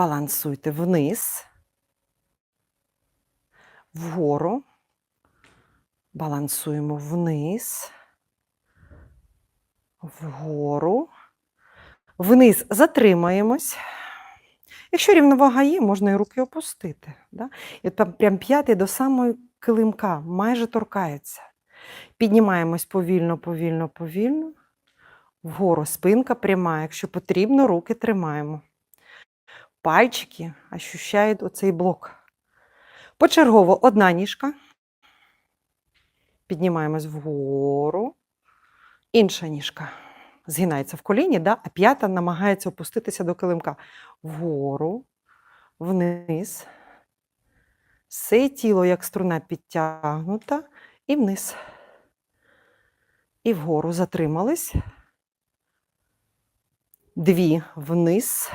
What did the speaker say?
Балансуйте вниз, вгору. Балансуємо вниз, вгору. Вниз затримаємось. Якщо рівновага є, можна і руки опустити. Да? І там прям п'ятий до самої килимка майже торкається. Піднімаємось повільно, повільно, повільно. Вгору спинка пряма. Якщо потрібно, руки тримаємо. Пальчики ощущають оцей блок. Почергово одна ніжка. Піднімаємось вгору. Інша ніжка згинається в коліні, да? а п'ята намагається опуститися до килимка. Вгору, вниз. Все тіло, як струна підтягнута, і вниз. І вгору затримались. Дві вниз.